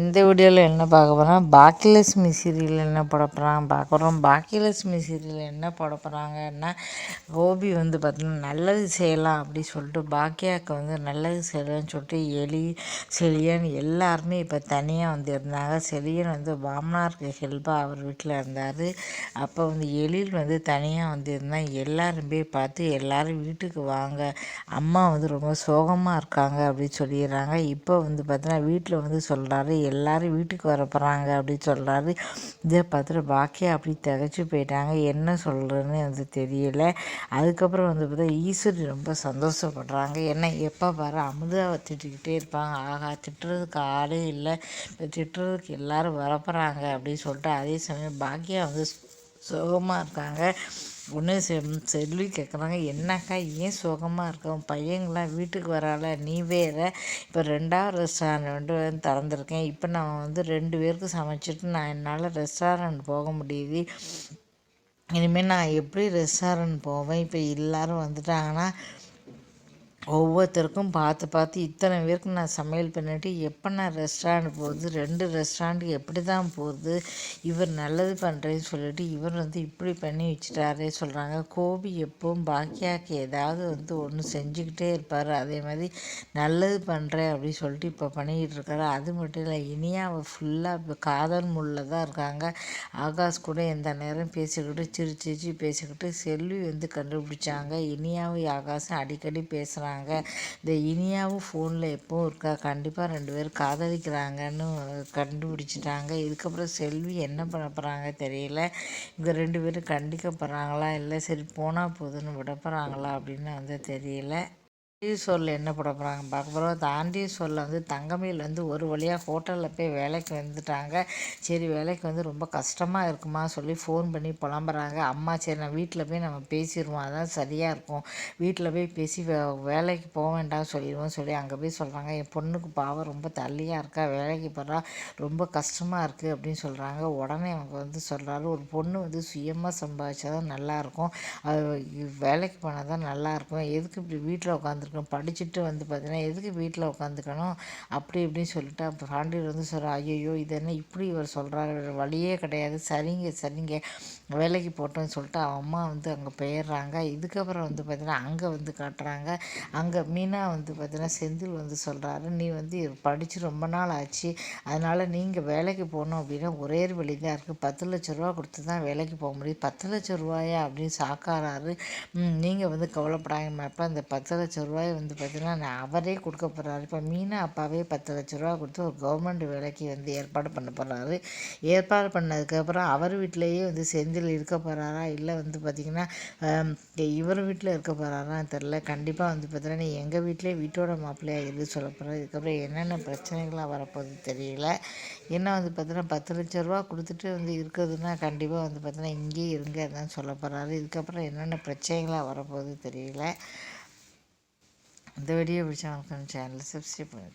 இந்த வீடியோவில் என்ன பார்க்க போகிறோம் பாக்கியலட்சுமி சீரியல் என்ன போட போகிறாங்க பார்க்க போகிறோம் பாக்கியலட்சுமி சீரியல் என்ன போட போகிறாங்கன்னா கோபி வந்து பார்த்தீங்கன்னா நல்லது செய்யலாம் அப்படி சொல்லிட்டு பாக்கியாவுக்கு வந்து நல்லது செய்யலாம்னு சொல்லிட்டு எலி செழியன் எல்லாருமே இப்போ தனியாக வந்து இருந்தாங்க. செழியன் வந்து பாமனாருக்கு ஹெல்ப்பாக அவர் வீட்டில் இருந்தார். அப்போ வந்து எழில் வந்து தனியாக வந்து இருந்தால் எல்லாருமே பார்த்து எல்லோரும் வீட்டுக்கு வாங்க. அம்மா வந்து ரொம்ப சோகமாக இருக்காங்க அப்படின்னு சொல்லிடுறாங்க. இப்போ வந்து பார்த்தீங்கன்னா வீட்டில் வந்து சொல்கிறாரு எல்லோரும் வீட்டுக்கு வர போகிறாங்க அப்படின்னு சொல்கிறாரு இதை பார்த்துட்டு பாக்கியா அப்படி திகச்சு போயிட்டாங்க. என்ன சொல்கிறேன்னு வந்து தெரியல. அதுக்கப்புறம் வந்து பார்த்தா ஈஸ்வரி ரொம்ப சந்தோஷப்படுறாங்க. என்ன எப்போ பாரு அமுதாவை திட்டிக்கிட்டே இருப்பாங்க. ஆகா திட்டுறதுக்கு ஆளே இல்லை. இப்போ திட்டுறதுக்கு எல்லோரும் வரப்போகிறாங்க அப்படின்னு சொல்லிட்டு அதே சமயம் பாக்கியா வந்து சோகமாக இருக்காங்க. ஒன்று செ செல்வி கேட்குறாங்க என்னக்கா ஏன் சுகமாக இருக்கும் பையங்களாம் வீட்டுக்கு வரால நீ வேறு. இப்போ ரெண்டாவது ரெஸ்டாரண்ட் வந்து திறந்துருக்கேன். இப்போ நான் வந்து ரெண்டு பேருக்கு சமைச்சிட்டு நான் என்னால் ரெஸ்டாரண்ட் போக முடியுது. இனிமேல் நான் எப்படி ரெஸ்டாரண்ட் போவேன்? இப்போ எல்லோரும் வந்துட்டாங்கன்னா ஒவ்வொருத்தருக்கும் பார்த்து பார்த்து இத்தனை பேருக்கு நான் சமையல் பண்ணிட்டு எப்போ நான் ரெஸ்டாரண்ட் போகுது ரெண்டு ரெஸ்டாரண்ட்டு எப்படி தான் போகுது இவர் நல்லது பண்ணுறேன்னு சொல்லிட்டு இவர் வந்து இப்படி பண்ணி வச்சுட்டாரே சொல்கிறாங்க கோபி எப்பவும் பாக்கியாக்கு ஏதாவது வந்து ஒன்று செஞ்சுக்கிட்டே இருப்பார். அதே மாதிரி நல்லது பண்ணுறேன் அப்படின்னு சொல்லிட்டு இப்போ பண்ணிக்கிட்டு இருக்காரு. அது மட்டும் இல்லை இனியா அவள் ஃபுல்லாக இப்போ காதல் முள்ளில் தான் இருக்காங்க. ஆகாஷ் கூட எந்த நேரம் பேசிக்கிட்டு சிரிச்சு பேசிக்கிட்டு செல்வி வந்து கண்டுபிடிச்சாங்க. இனியாவும் ஆகாஷும் அடிக்கடி பேசுகிறாங்க சொல்கிறாங்க இந்த இனியாவும் ஃபோனில் எப்போவும் இருக்கா? கண்டிப்பாக ரெண்டு பேரும் காதலிக்கிறாங்கன்னு கண்டுபிடிச்சிட்டாங்க. இதுக்கப்புறம் செல்வி என்ன பண்ண போகிறாங்க தெரியல. இந்த ரெண்டு பேரும் கண்டிக்கப்படுறாங்களா இல்லை சரி போனால் போதுன்னு விட போகிறாங்களா அப்படின்னு வந்து தெரியல. சோரில் என்ன போட போகிறாங்க பார்க்க போகிறோம் தாண்டி சோரில் வந்து தங்கமயில் வந்து ஒரு வழியாக ஹோட்டலில் போய் வேலைக்கு வந்துட்டாங்க. சரி வேலைக்கு வந்து ரொம்ப கஷ்டமாக இருக்குமா சொல்லி ஃபோன் பண்ணி புலம்புறாங்க. அம்மா சரி நான் வீட்டில் போய் நம்ம பேசிடுவோம். அதான் சரியாக இருக்கும். வீட்டில் போய் பேசி வே வேலைக்கு போக வேண்டாம் சொல்லிடுவோம் சொல்லி அங்கே போய் சொல்கிறாங்க என் பொண்ணுக்கு பாவம் ரொம்ப தள்ளியாக இருக்கா? வேலைக்கு போகிறா ரொம்ப கஷ்டமாக இருக்குது அப்படின்னு சொல்கிறாங்க உடனே அவங்க வந்து சொல்கிறாரு ஒரு பொண்ணு வந்து சுயமாக சம்பாதிச்சா தான் நல்லாயிருக்கும் அது வேலைக்கு போனால் தான் நல்லாயிருக்கும் எதுக்கு இப்படி வீட்டில் உட்காந்து இருக்கணும். படிச்சுட்டு வந்து பார்த்தீங்கன்னா எதுக்கு வீட்டில் உட்காந்துக்கணும் அப்படி இப்படின்னு சொல்லிட்டு அப்போ பாண்டியர் வந்து சொல்கிறார் ஐயோ இது என்ன இப்படி இவர் சொல்கிறாரு வழியே கிடையாது. சரிங்க சரிங்க. வேலைக்கு போட்டோன்னு சொல்லிட்டு அவன் அம்மா வந்து அங்கே போயிடுறாங்க. இதுக்கப்புறம் வந்து பார்த்தீங்கன்னா அங்கே வந்து காட்டுறாங்க. அங்கே மீனா வந்து பார்த்தீங்கன்னா செந்தில் வந்து சொல்கிறாரு நீ வந்து படித்து ரொம்ப நாள் ஆச்சு. அதனால் நீங்கள் வேலைக்கு போகணும் அப்படின்னா ஒரே வழி தான் இருக்குது பத்து லட்ச ரூபா கொடுத்து தான் வேலைக்கு போக முடியும். பத்து லட்ச ரூபாயா? அப்படின்னு சாக்காராரு. நீங்கள் வந்து கவலைப்படாங்க அப்போ அந்த பத்து லட்ச ரூபா ரூபாய் வந்து பார்த்திங்கன்னா அவரே கொடுக்க போகிறாரு இப்போ மீனா அப்பாவே பத்து லட்ச ரூபா கொடுத்து ஒரு கவர்மெண்ட் வேலைக்கு வந்து ஏற்பாடு பண்ண போகிறாரு ஏற்பாடு பண்ணதுக்கப்புறம் அவர் வீட்டிலேயே வந்து செந்தில் இருக்க போகிறாரா இல்லை வந்து பார்த்திங்கன்னா இவர் வீட்டில் இருக்க போகிறாரான்னு தெரில கண்டிப்பாக வந்து பார்த்தீங்கன்னா நீ எங்கள் வீட்டிலே வீட்டோட மாப்பிள்ளையாக இருந்து சொல்ல போகிறேன் இதுக்கப்புறம் என்னென்ன பிரச்சனைகள்லாம் வரப்போகுது தெரியல. என்ன வந்து பார்த்தீங்கன்னா பத்து லட்ச ரூபா கொடுத்துட்டு வந்து இருக்கிறதுன்னா கண்டிப்பாக வந்து பார்த்திங்கன்னா இங்கேயே இருங்க தான் சொல்ல போகிறாரு இதுக்கப்புறம் என்னென்ன பிரச்சனைகளாக வரப்போகுது தெரியல. இந்த வீடியோ பிடிச்சா சேனலை சப்ஸ்கிரைப் பண்ணி